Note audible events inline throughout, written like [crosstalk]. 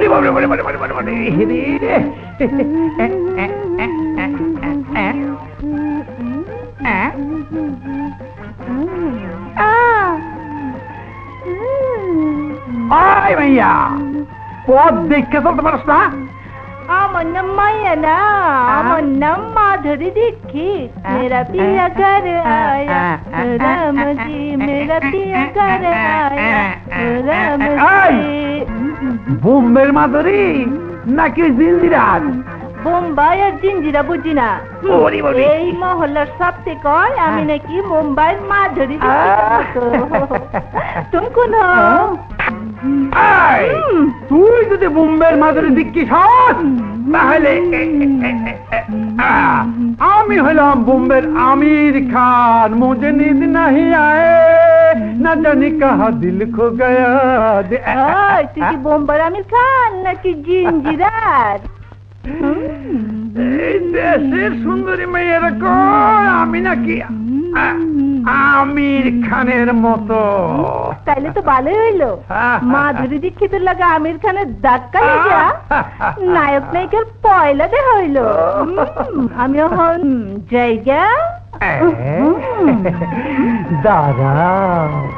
ওরে বাবারে বাবারে বাবারে বাবারে বাবারে রে আয় মাইয়া পথ দেখে চলতে পারস না আমার নাম মায়া না আমার নাম মাধুরী দীক্ষিত মেরা পিয়া ঘর আয়া রাম জি মেরা পিয়া ঘর আয়া রাম এই! জি বোম্বের মাধুরী নাকি জিন্দিরাজ বোম্বাই আর জিঞ্জিরা বুঝি না। ওরে। এই মহল্লার সবচেয়ে কয় আমি নাকি মুম্বাইয়ের মাধুরী [laughs] তুমি কোন? এই, তুই যদি বোম্বের মাধুরী দিচ্ছিস হস, তাহলে এ, এ, এ, এ, এ, আ, আমি হলাম বোম্বের আমির খান। মুঝে নিদ নাহি আয়ে। না জানি কাহা দিল খো গয়া তুই কি বোম্বাইয়ের আমির খান নাকি জিঞ্জিরার এই দেশের সুন্দরী মেয়েরা কয় আমি নাকি আমির খানের মতো। তাইলে তো ভালোই হইল। মাধুরী দীক্ষিতের লাগে আমির খানের ধাক্কা লেগা নায়ক নায়িকার পয়লা দে হইল। হুম, আমি এখন জায়গা। [laughs] দাঁড়াও।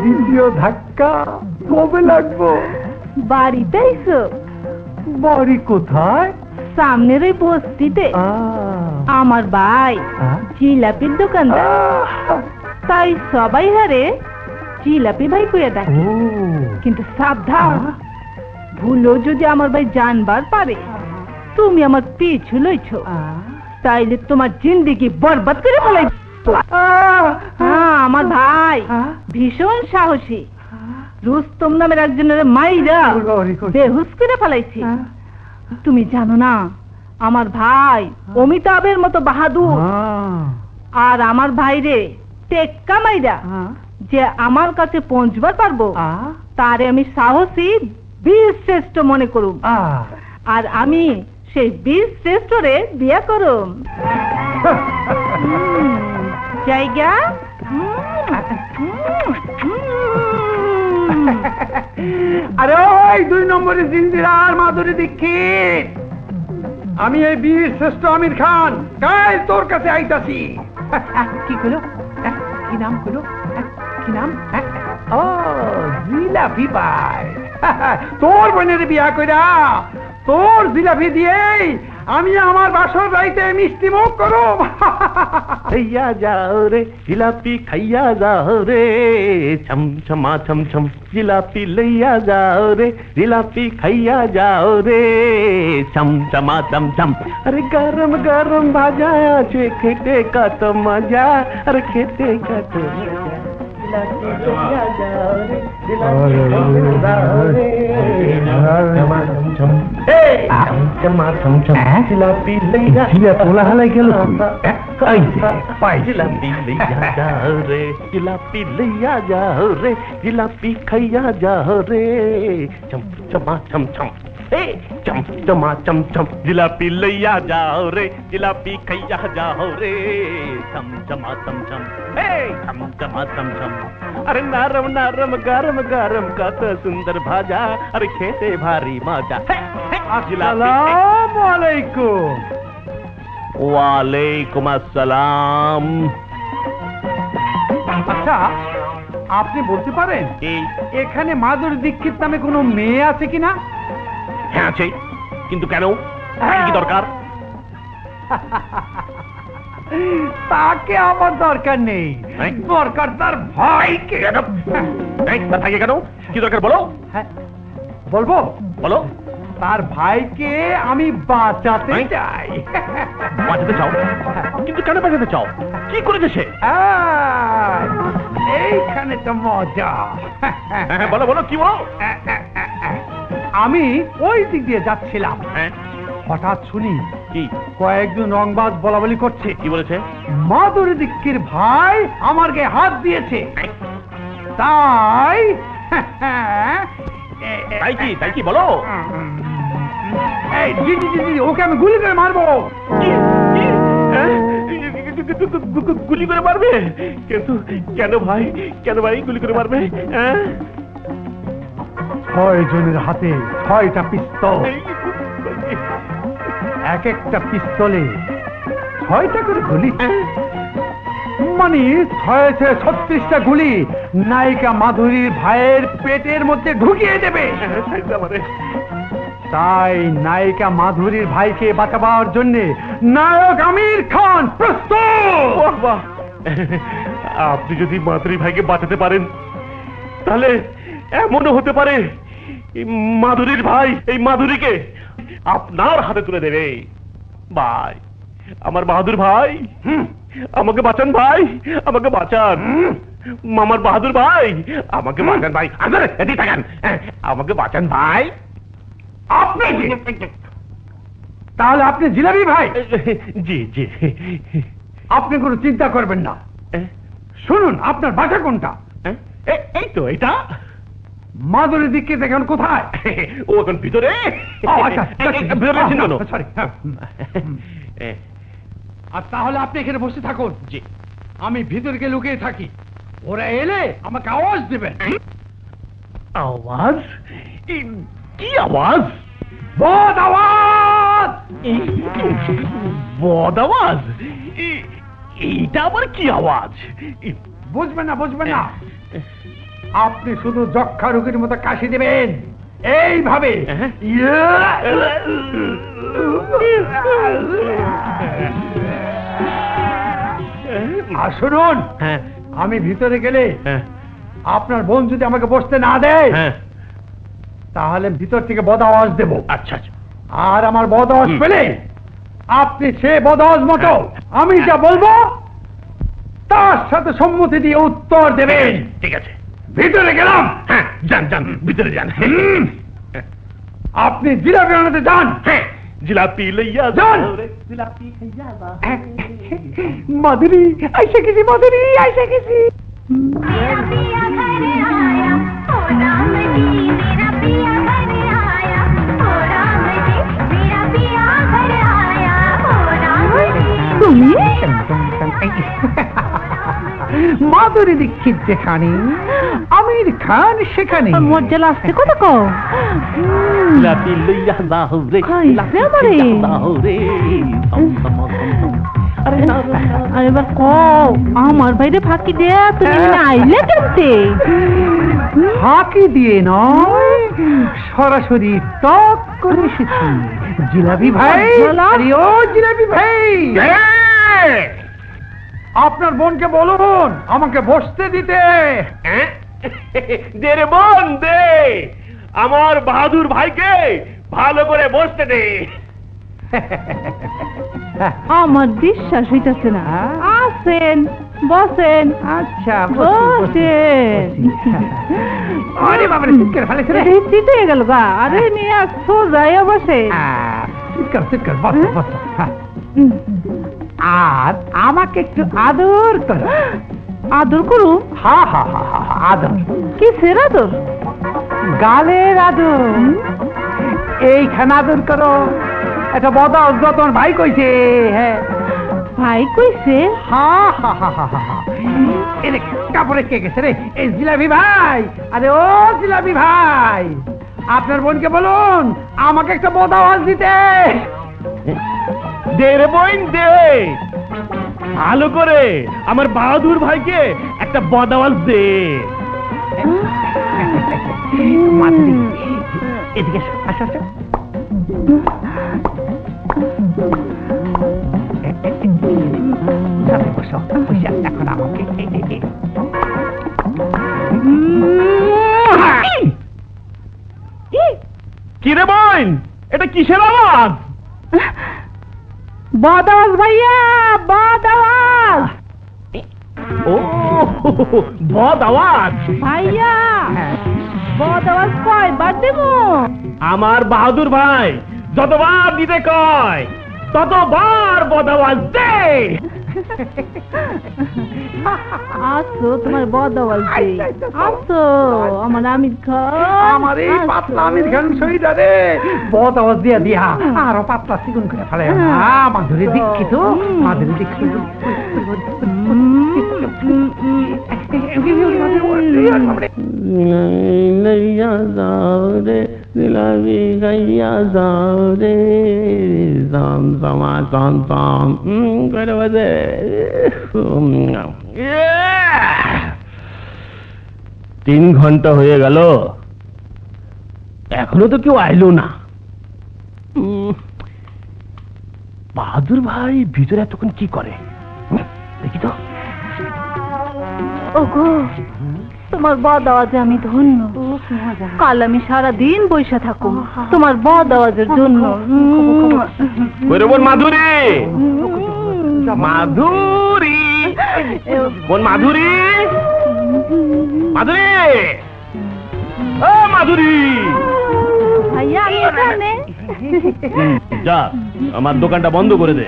দ্বিতীয় ধাক্কা। কবে লাগবো? বাড়িতে বাড়ি কোথায়? সামনের ওই বস্তিতে। আমার ভাই জিলাপির দোকানদার তাই সবাই হারে জিলাপি ভাই কইয়া দেয়। কিন্তু সাবধান। ভুলো যদি আমার ভাই জানবার পারে তুমি আমার পিছু লইছো। তাইলে তোমার জিন্দিগি বরবাদ করে হ্যাঁ আমার ভাই ভীষণ সাহসী রুস্তম নামের একজনের মাইরা বেহুশ করে ফেলাইছি তুমি জানো না আমার ভাই অমিতাভের মতো বাহাদুর আর আমার ভাইরে টেক্কা মাইরা যে আমার কাছে পৌঁছবার পারব তারে আমি সাহসী বীর শ্রেষ্ঠ মনে করুম আর আমি সেই বীর শ্রেষ্ঠরে বিয়া করুম। জায়গা। আরে ওই দুই নম্বরে জিন্দিরার মাধুরী দীক্ষিত। আমি এই বীর শ্রেষ্ঠ আমির খান কাল তোর কাছে আইতাছি। কি কইলো? কি নাম কইলো? কি নাম? ও জিলাপি ভাই তোর বোনের বিয়া কইরা তোর জিলাপি দিয়েই আমি আমার বাসর রাইতে মিষ্টি মুখ করুম খাইয়া যাও রে, জিলাপি খাইয়া যাও রে। ছম ছমা ছম ছম জিলাপি লইয়া যাও রে, জিলাপি খাইয়া যাও রে। ছম ছমা ছম ছম। আরে গরম গরম ভাজা আছে, খেতে কত মজা। আরে খেতে কত মজা। জিলাপি লইয়া যাও রে জিলাপি খাইয়া যাও রে ছমা ছম ছম এই ছমা ছম ছম জিলাপি লইয়া জিলাপি হালাই গেল জিলাপি লইয়া যাও রে জিলাপি লইয়া যাও রে জিলাপি খাইয়া যাও রে চম চম এ চম চমা চম চম জিলাপি লইয়া যাও রে জিলাপি খাইয়া যাও রে চম চমা চম চম এ চম চমা চম চম अरे नरम नरम गरम गरम कत सुंदर भाजा अरे खेते भारी मजा हे, हे, जिलापी আসসালামু আলাইকুম ওয়ালাইকুম আসসালাম আচ্ছা আপনি বলতে পারেন এই এখানে মাধুরী দীক্ষিত নামে কোনো মেয়ে আছে কিনা হ্যাঁ আছে। কিন্তু কেন? কি দরকার? তাকে আমার দরকার নেই। হ্যাঁ? দরকার তার ভাইকে ভাইকে কেন? কি দরকার বলো? হ্যাঁ, বলব? বলো। তার ভাইকে আমি বাঁচাতে হ্যাঁ? চাই। বাঁচাতে চাও? কিন্তু কেন বাঁচাতে চাও? কি করেছে সে? আহ, এইখানে তো মজা। হ্যাঁ, হ্যাঁ, বলো বলো কি বলো? আমি ওই দিক দিয়ে যাচ্ছিলাম। হ্যাঁ। হঠাৎ শুনি কি? কয়েকজন রংবাজ বলা বলি করছে। কি বলেছে? মাধুরী দীক্ষির ভাই আমার গায়ে হাত দিয়েছে। তাই তাই কি? তাই কি? বলো। এই, জি, জি, জি, জি, ওকে আমি গুলি করে মারবো। কি? কি? হ্যাঁ? গুলি করে মারবে কিন্তু কেন ভাই কেন ভাই গুলি করে মারবে হ্যাঁ ছয় জনের হাতে ছয়টা পিস্তল। এক একটা পিস্তলে ছয়টা করে গুলি। মানে ছয় ছয় ছত্রিশটা গুলি নায়িকা মাধুরীর ভাইয়ের পেটের মধ্যে ঢুকিয়ে দেবে। তাই নায়িকা মাধুরীর ভাইকে বাঁচাবার জন্য নায়ক আমির খান প্রস্তুত। আপনি যদি মাধুরী ভাইকে বাঁচাতে পারেন তাহলে এমনও হতে পারে এই মাধুরীর ভাই এই মাধুরীকে আপনার হাতে তুলে দেবে। ভাই আমার বাহাদুর ভাই আমাকে বাঁচান ভাই আমাকে বাঁচান। আমার বাহাদুর ভাই আমাকে বাঁচান ভাই। আরে, এদিকে তাকান। হ্যাঁ, আমাকে বাঁচান ভাই। আপনি তাহলে আপনি জিলাবি ভাই? জি জি। আপনি কোনো চিন্তা করবেন না। শুনুন আপনার বাসা কোনটা? এ- এই তো এটা মাধুরী দীক্ষিত দেখেন কোথায়? [laughs] ও এখন ভিতরে আচ্ছা, আচ্ছা, ভিতরে আছেন কেন? sorry, হ্যাঁ। আর তাহলে আপনি এখানে বসে থাকুন। জি। আমি ভিতরে গিয়ে লুকিয়ে থাকি। ওরা এলে আমাকে আওয়াজ দেবেন। আওয়াজ? কি আওয়াজ? বদ আওয়াজ! বদ আওয়াজ? এই- এইটা আবার কি আওয়াজ? বুঝবেন না বুঝবেন না। আপনি শুধু যক্ষা রোগীর মতো কাশি দেবেন। এইভাবে। হ্যাঁ। শুনুন হ্যাঁ। আমি ভিতরে গেলে হ্যাঁ। আপনার বোন যদি আমাকে বসতে না দেয় তাহলে ভিতর থেকে বদ আওয়াজ দেব। আচ্ছা আচ্ছা। আর আমার বদ আওয়াজ পেলে আপনি সে বদ আওয়াজ মতো আমি যা বলব তার সাথে সম্মতি দিয়ে উত্তর দেবেন। ঠিক আছে। ভিতরে গেলাম হ্যাঁ যান যান ভিতরে যান। আপনি জিলাপি আনাতে যান হ্যাঁ জিলাপি লইয়া যান। জিলাপি খাইয়া। মাধুরী আইসে গেছি মাধুরী আইসে গেছি মাধুরী দীক্ষিত যেখানে আমির খান সেখানে। মজ্জা লাগছে কত কো জিলাপি লইয়া যাও রে জিলাপি আমারে। যাও রে। আরে না রে, আরে এবার কও আমার বাইরে ফাঁকি দে তুমি এখানে আইলে কেমতে? ফাঁকি দিয়ে নয় সরাসরি টক করে এসেছি। জিলাপি ভাই ও জিলাপি ভাই। আপনার বোনকে বলুন আমাকে বসতে দিতে। হ্যাঁ? দে রে বোন দে। আমার বাহাদুর ভাইকে ভালো করে বসতে দে। আমার বিশ্বাস হইতাছে না। হ্যাঁ? আসেন বসেন। আচ্ছা বসেন আরে বাবারে চিৎকার ফেলেছে রে চিট হয়ে গেল গা। আরে নিয়ে আসো যাইয়া বসে। চিৎকার চিৎকার বস হ্যাঁ? বস। হ্যাঁ। আর আমাকে একটু আদর করো। আদর করুম হা হা হা হা আদর। কিসের আদর? গালের আদর। এইখানে আদর করো। একটা বদল যতন ভাই কইছে হ্যাঁ ভাই কইছে? হা হা হা হা হা হা। এই রে, কাপড়ে কে গেছে রে? এই জিলাপি ভাই। আরে ও জিলাপি ভাই। আপনার বোনকে বলুন আমাকে একটা বদ আওয়াজ দিতে। দে রে বোন দে ভালো করে আমার বাহাদুর ভাইকে একটা বদাওয়াজ দে। মাধুরী এদিকে আসো আসো। বসো এখন আমাকে এ- এ- এ- রে বোন? এটা কিসের আওয়াজ? বাদাওয়াজ ভাইয়া বাদাস! ও বদ আওয়াজ ভাইয়া বদ আওয়াজ কয়? বাদ দেবো। আমার বাহাদুর ভাই যতবার দিতে কয় ততবার বদ আওয়াজ দে। আসো তোমার বদাওয়াজ দে আচ্ছা, আচ্ছা, আসো আমার আমির খান। আমার এই পাতলা আমির খান শহীদ রে। বহুত আওয়াজ দিয়া দিয়া আরও পাতলা চিকুন করে ফেলে। হ্যাঁ। মাধুরী দীক্ষিত। মাধুরী দীক্ষিত। তিন ঘণ্টা হয়ে গেল। এখনও তো কেউ আইলো না। বাহাদুর ভাই ভিতরে এতক্ষণ কি করে? দেখি তো। ওগো তোমার বদ আওয়াজে আমি ধন্য। কাল আমি সারা দিন বসে থাকো তোমার বদ আওয়াজের জন্য। মাধুরী? মাধুরী? বোন মাধুরী? মাধুরী? ও মাধুরী! ভাইয়া আমি এখানে। যা আমার দোকানটা বন্ধ করে দে।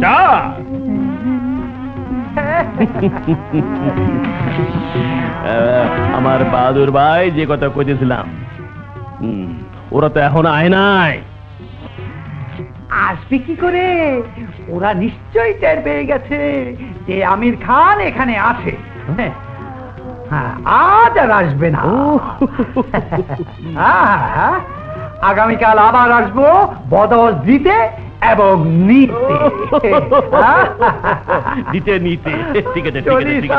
যা। আমার বাহাদুর ভাই যে কথা কইতেছিলাম ওরা তো এখন আয় নাই। আসবে কি করে? ওরা নিশ্চয়ই টের পেয়ে গেছে যে আমির খান এখানে আছে। হ্যাঁ, হ্যাঁ, আজ আর আসবে না। হ্যাঁ, আগামীকাল আবার আসব বদল দিতে এবং নিতে হ্যাঁ? দিতে নিতে ঠিক আছে ঠিক